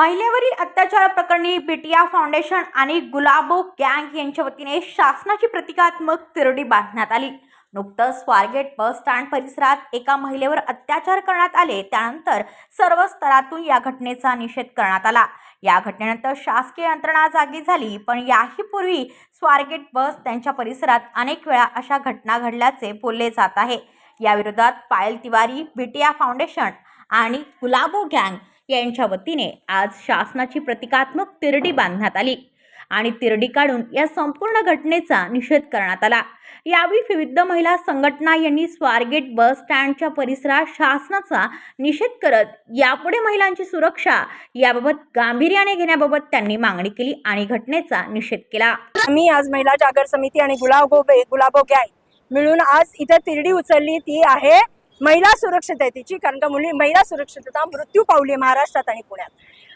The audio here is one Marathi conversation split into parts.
अत्याचार प्रकरणी बिटिया फाउंडेशन आणि गुलाबो गँग यांच्या वतीने शासनाची प्रतिकात्मक तिरडी बांधण्यात आली. नुकतंच स्वारगेट बस स्टँड परिसरात एका महिलेवर अत्याचार करण्यात आले. त्यानंतर सर्व स्तरातून या घटनेचा निषेध करण्यात आला. या घटनेनंतर शासकीय यंत्रणा जागी झाली पण याही पूर्वी स्वारगेट बस त्यांच्या परिसरात अनेक वेळा अशा घटना घडल्याचे बोलले जात आहे. याविरोधात पायल तिवारी बिटिया फाउंडेशन आणि गुलाबो गँग यांच्या वतीने आज शासनाची प्रतिकात्मक तिरडी बांधण्यात आली आणि तिरडी काढून या संपूर्ण घटनेचा निषेध करण्यात आला. यावेळी विविध महिला संघटना यांनी स्वारगेट बस स्टँडच्या परिसरात शासनाचा निषेध करत यापुढे महिलांची सुरक्षा याबाबत गांभीर्याने घेण्याबाबत त्यांनी मागणी केली आणि घटनेचा निषेध केला. आम्ही आज महिला जागर समिती आणि गुलाबो गुलाबो गँग मिळून आज इथे तिरडी उचलली. ती आहे महिला सुरक्षिततेची कारण का मुली महिला सुरक्षितता मृत्यू पावली महाराष्ट्रात आणि पुण्यात.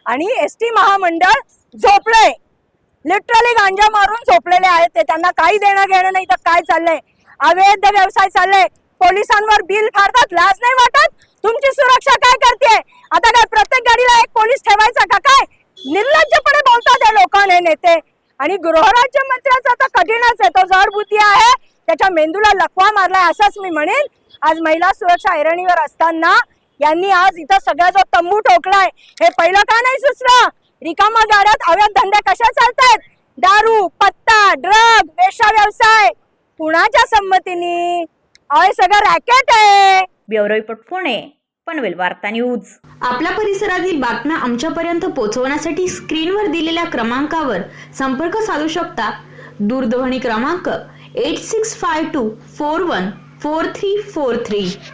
आणि एस टी महामंडळ झोपलंय. लिटरली गांजा मारून झोपलेले आहेत. ते त्यांना काही देणं घेणं नाही तर काय चाललंय? अवैध व्यवसाय चाललंय. पोलिसांवर बिल फाडतात. लाज नाही वाटत? तुमची सुरक्षा काय करते आता काय प्रत्येक गाडीला एक पोलीस ठेवायचा का काय? निर्लज्जपणे बोलतात या लोकांना हे नेते. आणि गृहराज्य मंत्र्याचा तर कठीणच आहे. तो जडबुद्धी आहे. त्याच्या मेंदूला लकवा मारलाय असंच मी म्हणेन. आज महिला सुरक्षा ऐरणीवर असताना यांनी आज इथं सगळा जो तंबू ठोकलाय हे पहिलं का नाही सुचलं? रिकामा गाड्यात अवैध धंदे कशा चालतायत दारू पत्ता ड्रग वेश्या व्यवसाय कुणाच्या संमतीने? हे सगळं रॅकेट आहे. Bureau report Pune. पनवेल वार्ता न्यूज. आपल्या परिसरातील बातम्या आमच्यापर्यंत पोहोचवण्यासाठी स्क्रीनवर दिलेल्या क्रमांकावर संपर्क साधू शकता. दूरध्वनी क्रमांक 8652 414343.